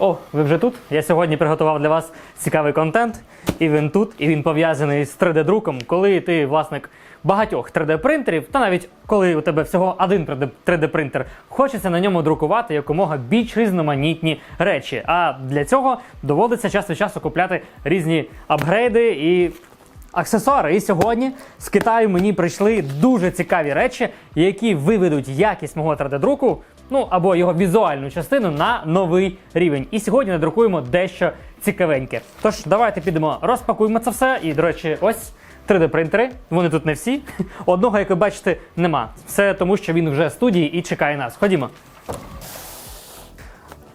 О, ви вже тут? Я сьогодні приготував для вас цікавий контент, і він тут, і він пов'язаний з 3D-друком. Коли ти власник багатьох 3D-принтерів, та навіть коли у тебе всього один 3D-принтер, хочеться на ньому друкувати якомога більш різноманітні речі. А для цього доводиться час від часу купляти різні апгрейди і аксесуари. І сьогодні з Китаю мені прийшли дуже цікаві речі, які виведуть якість мого 3D-друку, ну або його візуальну частину на новий рівень. І сьогодні надрукуємо дещо цікавеньке. Тож давайте підемо, розпакуємо це все. І, до речі, ось. 3D-принтери, вони тут не всі. Одного, як ви бачите, нема. Все тому, що він вже в студії і чекає нас. Ходімо.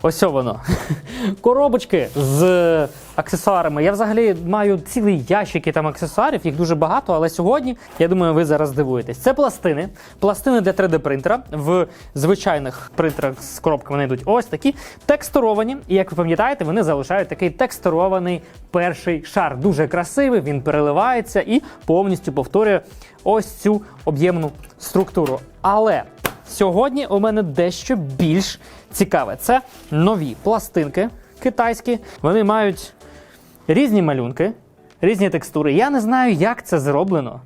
Ось воно. Коробочки з аксесуарами. Я взагалі маю цілий ящики там аксесуарів, їх дуже багато, але сьогодні, я думаю, ви зараз здивуєтесь. Це пластини. Пластини для 3D-принтера. В звичайних принтерах з коробками вони йдуть ось такі. Текстуровані. І як ви пам'ятаєте, вони залишають такий текстурований перший шар. Дуже красивий, він переливається і повністю повторює ось цю об'ємну структуру. Але Сьогодні у мене дещо більш цікаве. Це нові пластинки китайські. Вони мають різні малюнки, різні текстури. Я не знаю, як це зроблено.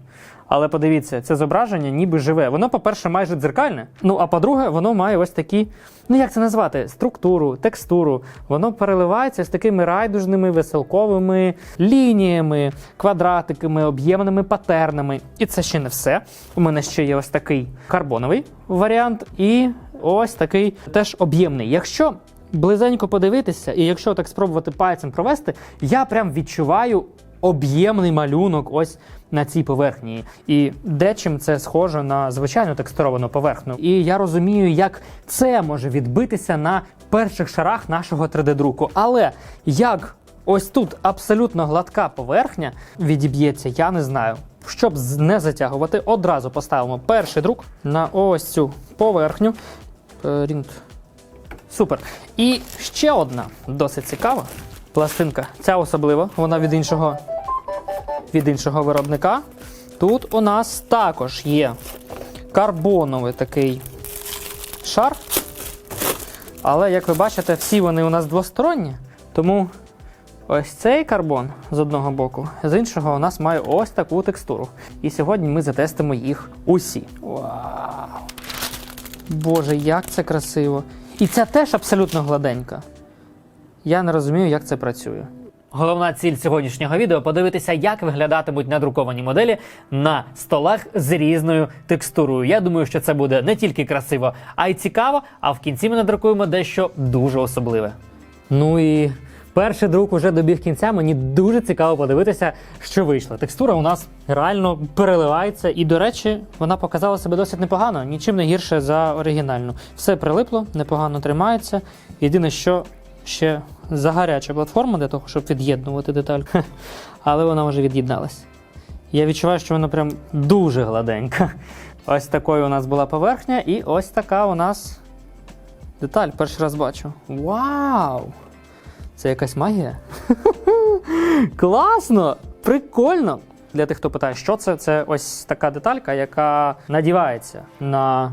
Але подивіться, це зображення ніби живе. Воно, по-перше, майже дзеркальне. Ну а по-друге, воно має ось такі, ну як це назвати, структуру, текстуру. Воно переливається з такими райдужними, веселковими лініями, квадратиками, об'ємними патернами. І це ще не все. У мене ще є ось такий карбоновий варіант, і ось такий теж об'ємний. Якщо близенько подивитися, і якщо так спробувати пальцем провести, я прям відчуваю об'ємний малюнок ось на цій поверхні. І дечим це схоже на звичайну текстуровану поверхню. І я розумію, як це може відбитися на перших шарах нашого 3D-друку. Але як ось тут абсолютно гладка поверхня відіб'ється, я не знаю. Щоб не затягувати, одразу поставимо перший друк на ось цю поверхню. Принт. Супер. І ще одна досить цікава пластинка. Ця особлива, вона від іншого, від іншого виробника. Тут у нас також є карбоновий такий шар. Але, як ви бачите, всі вони у нас двосторонні. Тому ось цей карбон з одного боку, з іншого у нас має ось таку текстуру. І сьогодні ми затестимо їх усі. Вау! Боже, як це красиво! І ця теж абсолютно гладенька. Я не розумію, як це працює. Головна ціль сьогоднішнього відео подивитися, як виглядатимуть надруковані моделі на столах з різною текстурою. Я думаю, що це буде не тільки красиво, а й цікаво. А в кінці ми надрукуємо дещо дуже особливе. Ну і перший друк уже добіг кінця. Мені дуже цікаво подивитися, що вийшло. Текстура у нас реально переливається, і, до речі, вона показала себе досить непогано, нічим не гірше за оригінальну. Все прилипло, непогано тримається. Єдине, що ще загаряча платформа для того, щоб від'єднувати деталь. Але вона вже від'єдналась. Я відчуваю, що вона прям дуже гладенька. Ось такою у нас була поверхня, і ось така у нас деталь. Перший раз бачу. Вау! Це якась магія? Класно! Прикольно! Для тих, хто питає, що це, це ось така деталька, яка надівається на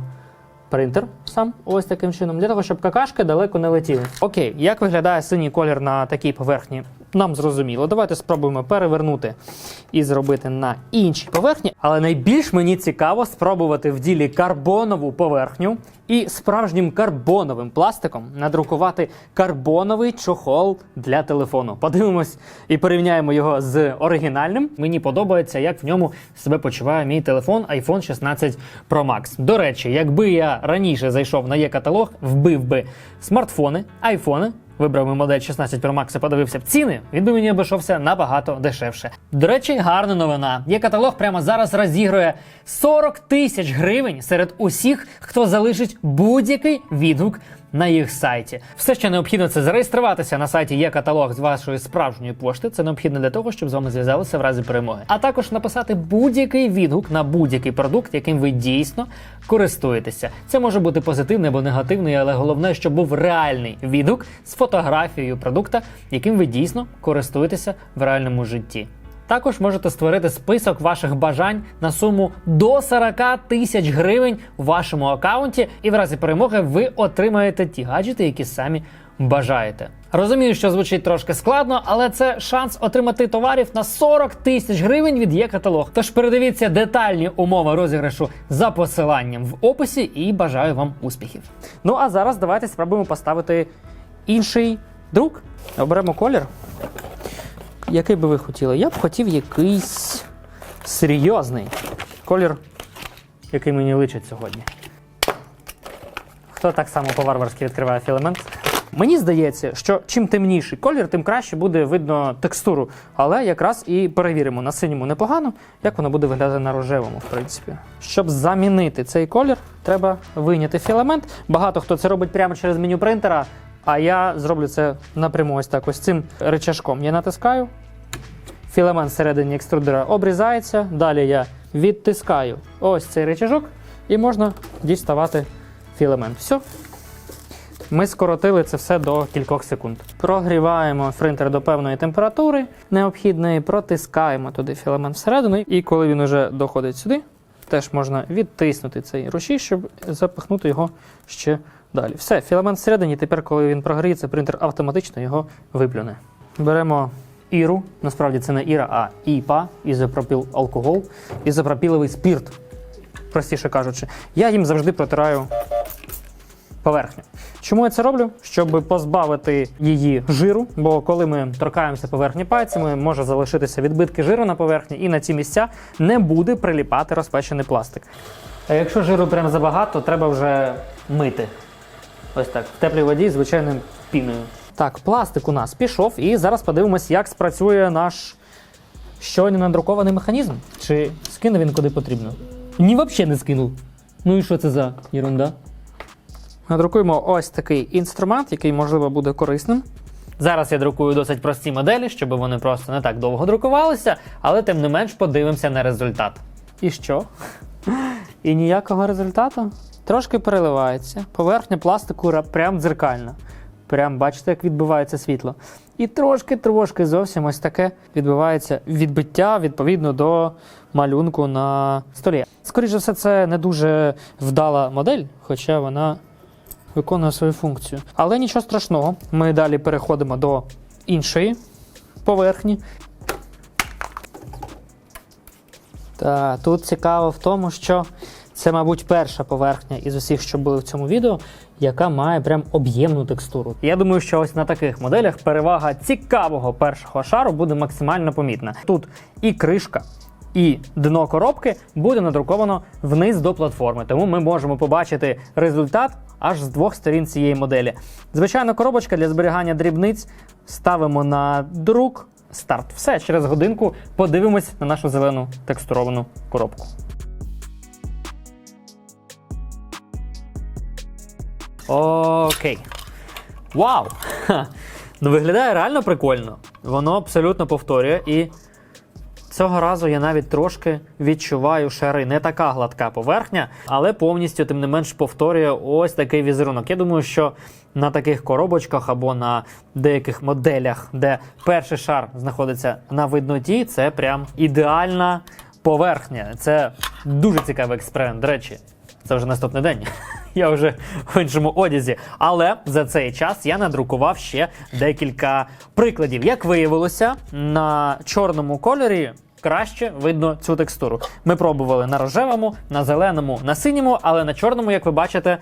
принтер сам ось таким чином, для того, щоб какашки далеко не летіли. Окей, як виглядає синій колір на такій поверхні? Нам зрозуміло. Давайте спробуємо перевернути і зробити на іншій поверхні. Але найбільш мені цікаво спробувати в ділі карбонову поверхню і справжнім карбоновим пластиком надрукувати карбоновий чохол для телефону. Подивимось і порівняємо його з оригінальним. Мені подобається, як в ньому себе почуває мій телефон iPhone 16 Pro Max. До речі, якби я раніше зайшов на є-каталог, вбив би смартфони, айфони. Вибрав модель 16 Pro Max і подивився б ціни, він би мені обійшовся набагато дешевше. До речі, гарна новина. Є каталог прямо зараз розігрує 40 тисяч гривень серед усіх, хто залишить будь-який відгук на їх сайті. Все, що необхідно, це зареєструватися на сайті є каталог з вашої справжньої пошти. Це необхідно для того, щоб з вами зв'язалися в разі перемоги. А також написати будь-який відгук на будь-який продукт, яким ви дійсно користуєтеся. Це може бути позитивний або негативний, але головне, щоб був реальний відгук з фотографією продукта, яким ви дійсно користуєтеся в реальному житті. Також можете створити список ваших бажань на суму до 40 тисяч гривень в вашому аккаунті, і в разі перемоги ви отримаєте ті гаджети, які самі бажаєте. Розумію, що звучить трошки складно, але це шанс отримати товарів на 40 тисяч гривень від є каталог. Тож передивіться детальні умови розіграшу за посиланням в описі і бажаю вам успіхів. Ну а зараз давайте спробуємо поставити інший друк. Оберемо колір. Який би ви хотіли? Я б хотів якийсь серйозний колір, який мені личить сьогодні. Хто так само по-варварськи відкриває філамент? Мені здається, що чим темніший колір, тим краще буде видно текстуру. Але якраз і перевіримо на синьому непогано, як воно буде виглядати на рожевому, в принципі. Щоб замінити цей колір, треба вийняти філамент. Багато хто це робить прямо через меню принтера, а я зроблю це напряму ось так. Ось цим речашком. Я натискаю, філамент всередині екструдера обрізається. Далі я відтискаю ось цей речажок, і можна діставати філамент. Все. Ми скоротили це все до кількох секунд. Прогріваємо принтер до певної температури необхідної, протискаємо туди філамент всередину, і коли він уже доходить сюди, теж можна відтиснути цей рушій, щоб запихнути його ще далі. Все, філамент всередині. Тепер, коли він прогріється, принтер автоматично його виплюне. Беремо іру, насправді це не іра, а іпа, ізопропіл алкоголь, ізопропіловий спірт, простіше кажучи. Я їм завжди протираю поверхню. Чому я це роблю? Щоб позбавити її жиру, бо коли ми торкаємося поверхні пальцями, може залишитися відбитки жиру на поверхні, і на ці місця не буде приліпати розпечений пластик. А якщо жиру прям забагато, треба вже мити. Ось так, в теплій воді, звичайною піною. Так, пластик у нас пішов, і зараз подивимось, як спрацює наш щойно надрукований механізм. Чи скине він куди потрібно? Ні, взагалі не скинув. Ну і що це за ерунда? Надрукуємо ось такий інструмент, який, можливо, буде корисним. Зараз я друкую досить прості моделі, щоб вони просто не так довго друкувалися, але тим не менш подивимося на результат. І що? І ніякого результату? Трошки переливається. Поверхня пластику прям дзеркальна. Прям бачите, як відбивається світло. І трошки-трошки зовсім ось таке відбувається відбиття відповідно до малюнку на столі. Скоріше все, це не дуже вдала модель, хоча вона виконує свою функцію. Але нічого страшного. Ми далі переходимо до іншої поверхні. Та тут цікаво в тому, що це, мабуть, перша поверхня із усіх, що були в цьому відео, яка має прям об'ємну текстуру. Я думаю, що ось на таких моделях перевага цікавого першого шару буде максимально помітна. Тут і кришка. І дно коробки буде надруковано вниз до платформи, тому ми можемо побачити результат аж з двох сторін цієї моделі. Звичайно, коробочка для зберігання дрібниць ставимо на друк. Старт. Все, через годинку подивимось на нашу зелену текстуровану коробку. Окей. Вау! Ну виглядає реально прикольно. Воно абсолютно повторює і. Цього разу я навіть трошки відчуваю шари. Не така гладка поверхня, але повністю, тим не менш, повторює ось такий візерунок. Я думаю, що на таких коробочках або на деяких моделях, де перший шар знаходиться на видноті, це прям ідеальна поверхня. Це дуже цікавий експеримент. До речі, це вже наступний день. Я вже в іншому одязі. Але за цей час я надрукував ще декілька прикладів. Як виявилося, на чорному кольорі краще видно цю текстуру. Ми пробували на рожевому, на зеленому, на синьому, але на чорному, як ви бачите,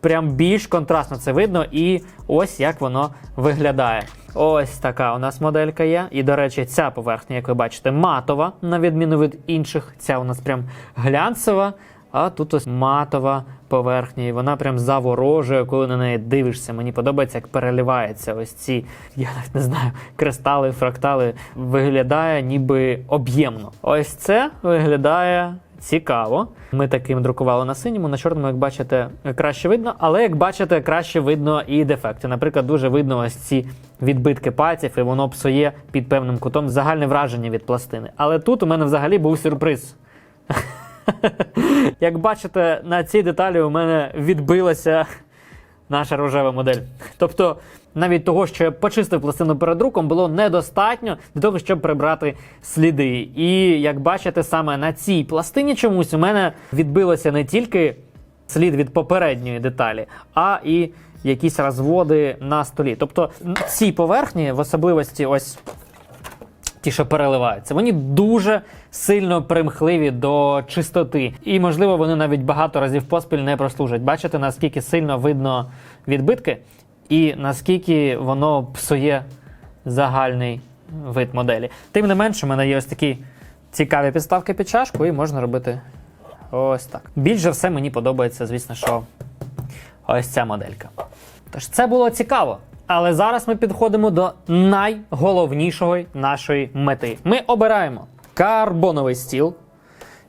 прям більш контрастно це видно, і ось як воно виглядає. Ось така у нас моделька є. І, до речі, ця поверхня, як ви бачите, матова, на відміну від інших. Ця у нас прям глянцева. А тут ось матова поверхня, і вона прям заворожує, коли на неї дивишся. Мені подобається, як переливається ось ці, я навіть не знаю, кристали, фрактали. Виглядає ніби об'ємно. Ось це виглядає цікаво. Ми таким друкували на синьому, на чорному, як бачите, краще видно, але як бачите, краще видно і дефекти. Наприклад, дуже видно ось ці відбитки пальців, і воно псує під певним кутом загальне враження від пластини. Але тут у мене взагалі був сюрприз. Як бачите, на цій деталі у мене відбилася наша рожева модель. Тобто, навіть того, що я почистив пластину перед друком, було недостатньо для того, щоб прибрати сліди. І як бачите, саме на цій пластині чомусь у мене відбилося не тільки слід від попередньої деталі, а і якісь розводи на столі. Тобто ці поверхні, в особливості, ось ті, що переливаються, вони дуже сильно примхливі до чистоти. І, можливо, вони навіть багато разів поспіль не прослужать. Бачите, наскільки сильно видно відбитки, і наскільки воно псує загальний вид моделі. Тим не менше, у мене є ось такі цікаві підставки під чашку, і можна робити ось так. Більше все мені подобається, звісно, що ось ця моделька. Тож це було цікаво. Але зараз ми підходимо до найголовнішої нашої мети. Ми обираємо карбоновий стіл.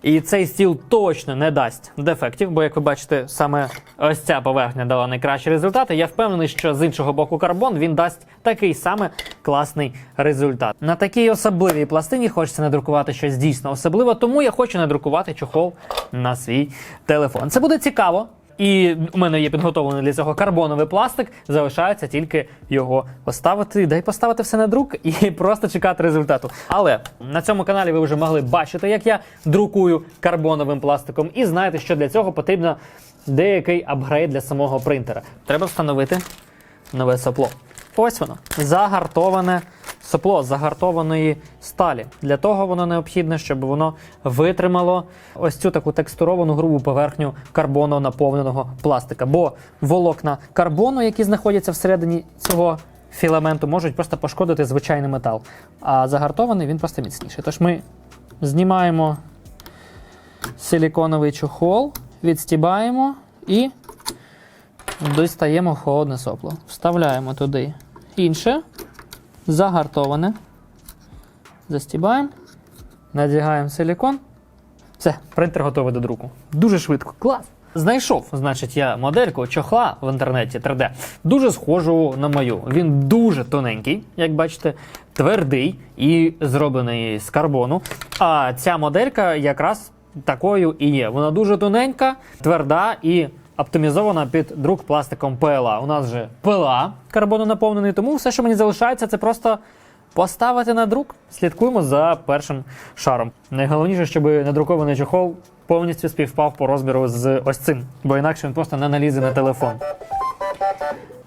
І цей стіл точно не дасть дефектів, бо, як ви бачите, саме ось ця поверхня дала найкращі результати. Я впевнений, що з іншого боку карбон він дасть такий саме класний результат. На такій особливій пластині хочеться надрукувати щось дійсно особливе, тому я хочу надрукувати чохол на свій телефон. Це буде цікаво. І у мене є підготовлений для цього карбоновий пластик. Залишається тільки його поставити, дай поставити все на друк і просто чекати результату. Але на цьому каналі ви вже могли бачити, як я друкую карбоновим пластиком, і знаєте, що для цього потрібно деякий апгрейд для самого принтера. Треба встановити нове сопло. Ось воно загартоване сопло загартованої сталі. Для того воно необхідне, щоб воно витримало ось цю таку текстуровану грубу поверхню карбону наповненого пластика. Бо волокна карбону, які знаходяться всередині цього філаменту, можуть просто пошкодити звичайний метал. А загартований він просто міцніший. Тож ми знімаємо силіконовий чохол, відстібаємо і достаємо холодне сопло. Вставляємо туди інше, загартоване. Застібаємо, надягаємо силікон. Все, принтер готовий до друку. Дуже швидко. Клас! Знайшов, значить, я модельку чохла в інтернеті 3D, дуже схожу на мою. Він дуже тоненький, як бачите, твердий і зроблений з карбону. А ця моделька якраз такою і є. Вона дуже тоненька, тверда і оптимізована під друк пластиком ПЛА. У нас же ПЛА карбону наповнений, тому все, що мені залишається, це просто поставити на друк. Слідкуємо за першим шаром. Найголовніше, щоб надрукований чохол повністю співпав по розміру з ось цим, бо інакше він просто не налізе на телефон.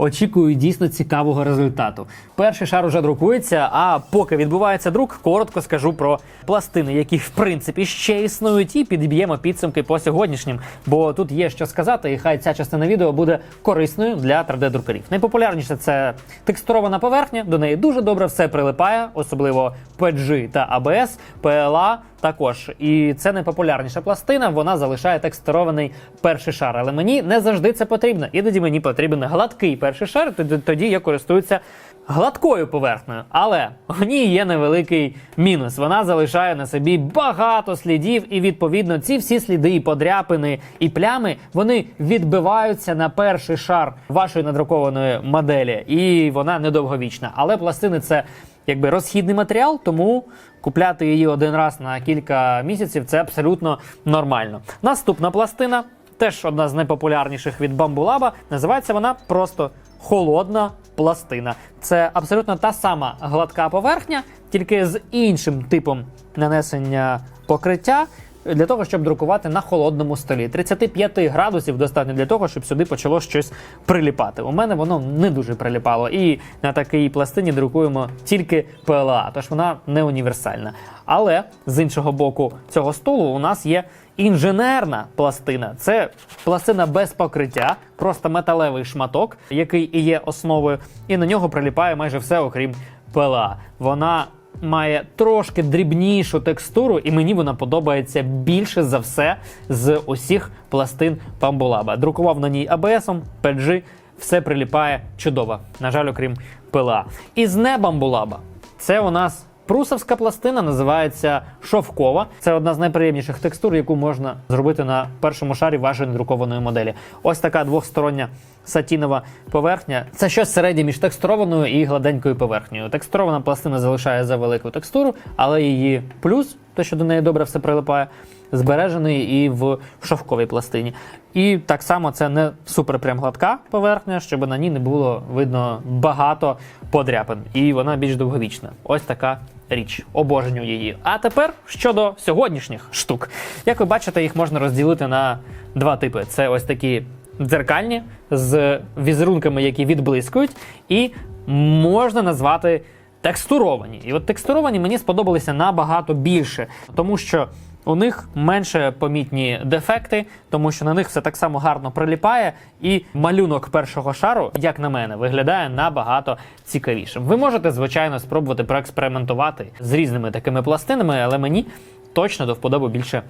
Очікую дійсно цікавого результату. Перший шар уже друкується. А поки відбувається друк, коротко скажу про пластини, які в принципі ще існують, і підб'ємо підсумки по сьогоднішнім. Бо тут є що сказати, і хай ця частина відео буде корисною для 3D-друкарів. Найпопулярніше це текстурована поверхня. До неї дуже добре все прилипає, особливо PG та ABS, PLA також. І це найпопулярніша пластина. Вона залишає текстурований перший шар. Але мені не завжди це потрібно. Іноді мені потрібен гладкий перший шар. Тоді, я користуюся гладкою поверхнею. Але в ній є невеликий мінус. Вона залишає на собі багато слідів, і відповідно ці всі сліди, і подряпини і плями вони відбиваються на перший шар вашої надрукованої моделі, і вона недовговічна. Але пластини це якби розхідний матеріал, тому купляти її один раз на кілька місяців це абсолютно нормально. Наступна пластина, теж одна з найпопулярніших від Bambulaba, називається вона просто холодна пластина. Це абсолютно та сама гладка поверхня, тільки з іншим типом нанесення покриття. Для того, щоб друкувати на холодному столі. 35 градусів достатньо для того, щоб сюди почало щось приліпати. У мене воно не дуже приліпало. І на такій пластині друкуємо тільки PLA, тож вона не універсальна. Але з іншого боку цього столу у нас є інженерна пластина. Це пластина без покриття, просто металевий шматок, який і є основою, і на нього приліпає майже все, окрім PLA. Вона має трошки дрібнішу текстуру, і мені вона подобається більше за все з усіх пластин Pambulaba. Друкував на ній ABS, PG, все приліпає чудово. На жаль, окрім пила. І з не Bambulaba. Це у нас прусовська пластина, називається шовкова. Це одна з найприємніших текстур, яку можна зробити на першому шарі вашої надрукованої моделі. Ось така двохстороння сатінова поверхня. Це щось середнє між текстурованою і гладенькою поверхнею. Текстурована пластина залишає за велику текстуру, але її плюс то що до неї добре все прилипає, збережений і в шовковій пластині. І так само це не супер прям гладка поверхня, щоб на ній не було видно багато подряпин. І вона більш довговічна. Ось така річ. Обожнюю її. А тепер щодо сьогоднішніх штук. Як ви бачите, їх можна розділити на два типи: це ось такі дзеркальні з візерунками, які відблискують, і можна назвати текстуровані. І от текстуровані мені сподобалися набагато більше, тому що. У них менше помітні дефекти, тому що на них все так само гарно приліпає, і малюнок першого шару, як на мене, виглядає набагато цікавішим. Ви можете, звичайно, спробувати проекспериментувати з різними такими пластинами, але мені точно до вподоби більше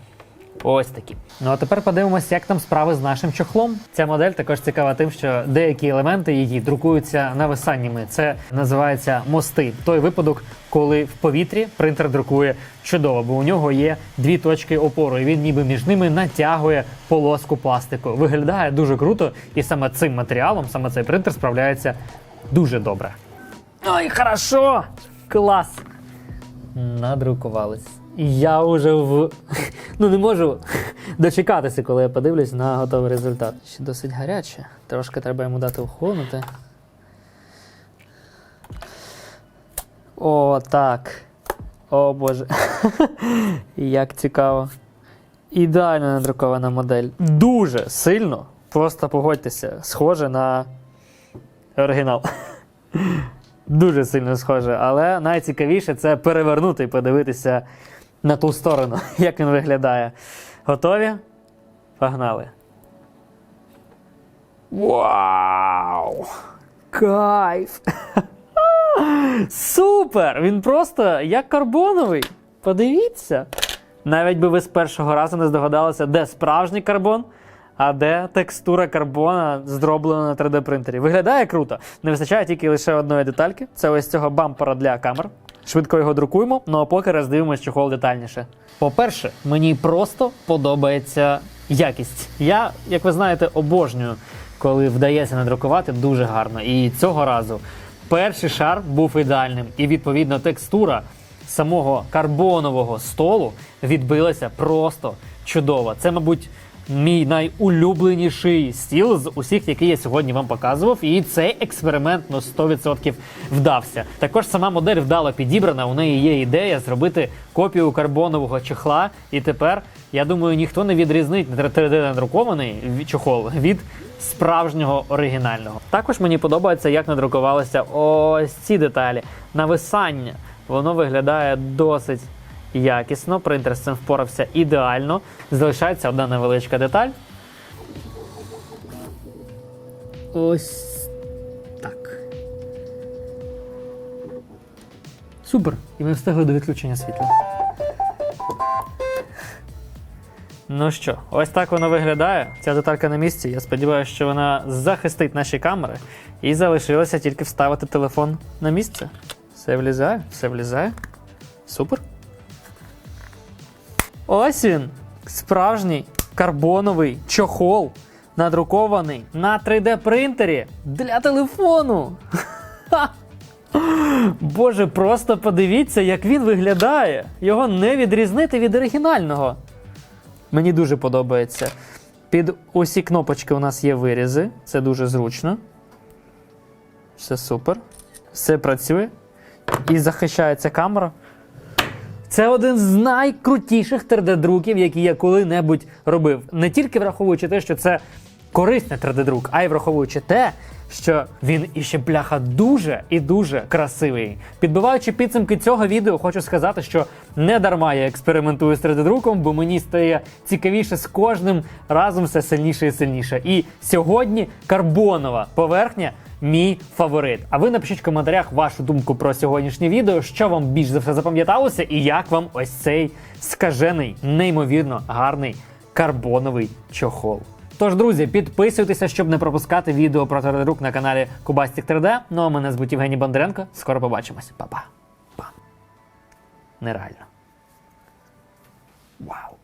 Ось такі. Ну а тепер подивимося, як там справи з нашим чохлом. Ця модель також цікава тим, що деякі елементи її друкуються нависаннями. Це називається мости. Той випадок, коли в повітрі принтер друкує чудово, бо у нього є дві точки опору, і він ніби між ними натягує полоску пластику. Виглядає дуже круто, і саме цим матеріалом, саме цей принтер справляється дуже добре. Ой, хорошо! Клас! Надрукувались. Я вже в. Ну не можу дочекатися, коли я подивлюсь на готовий результат. Ще досить гаряче. Трошки треба йому дати охолонути. О, так. О Боже. Як цікаво. Ідеально надрукована модель. Дуже сильно. Просто погодьтеся, схоже на оригінал. Дуже сильно схоже, але найцікавіше це перевернути і подивитися на ту сторону, як він виглядає. Готові? Погнали. Вау! Кайф! Супер! Він просто як карбоновий. Подивіться. Навіть би ви з першого разу не здогадалися, де справжній карбон, а де текстура карбона зроблена на 3D принтері. Виглядає круто. Не вистачає тільки лише одної детальки. Це ось цього бампера для камер. Швидко його друкуємо, ну а поки роздивимось чохол детальніше. По-перше, мені просто подобається якість. Я, як ви знаєте, обожнюю, коли вдається надрукувати дуже гарно. І цього разу перший шар був ідеальним, і відповідно текстура самого карбонового столу відбилася просто чудово. Це, мабуть, мій найулюбленіший стіл з усіх, які я сьогодні вам показував. І цей експеримент на 100% вдався. Також сама модель вдало підібрана. У неї є ідея зробити копію карбонового чехла. І тепер, я думаю, ніхто не відрізнить 3D надрукований чохол від справжнього оригінального. Також мені подобається, як надрукувалися ось ці деталі. Нависання. Воно виглядає досить якісно. Принтер з цим впорався ідеально. Залишається одна невеличка деталь. Ось так. Супер. І ми встигли до відключення світла. Ну що, ось так воно виглядає. Ця деталька на місці. Я сподіваюся, що вона захистить наші камери. І залишилося тільки вставити телефон на місце. Все влізає, все влізає. Супер. Ось він. Справжній карбоновий чохол, надрукований на 3D принтері для телефону. Боже, просто подивіться, як він виглядає. Його не відрізнити від оригінального. Мені дуже подобається. Під усі кнопочки у нас є вирізи, це дуже зручно. Все супер. Все працює. І захищається камера. Це один з найкрутіших 3D-друків, які я коли-небудь робив. Не тільки враховуючи те, що це корисний 3D-друк, а й враховуючи те, що він іще бляха дуже і дуже красивий. Підбиваючи підсумки цього відео, хочу сказати, що не дарма я експериментую з 3D-друком, бо мені стає цікавіше з кожним разом все сильніше і сильніше. І сьогодні карбонова поверхня. Мій фаворит. А ви напишіть в коментарях вашу думку про сьогоднішнє відео, що вам більш за все запам'яталося, і як вам ось цей скажений, неймовірно гарний карбоновий чохол. Тож, друзі, підписуйтеся, щоб не пропускати відео про 3D-друк на каналі Кубастік 3D. Ну а мене звуть Євгеній Бондаренко. Скоро побачимось. Па-па. Па. Нереально. Вау.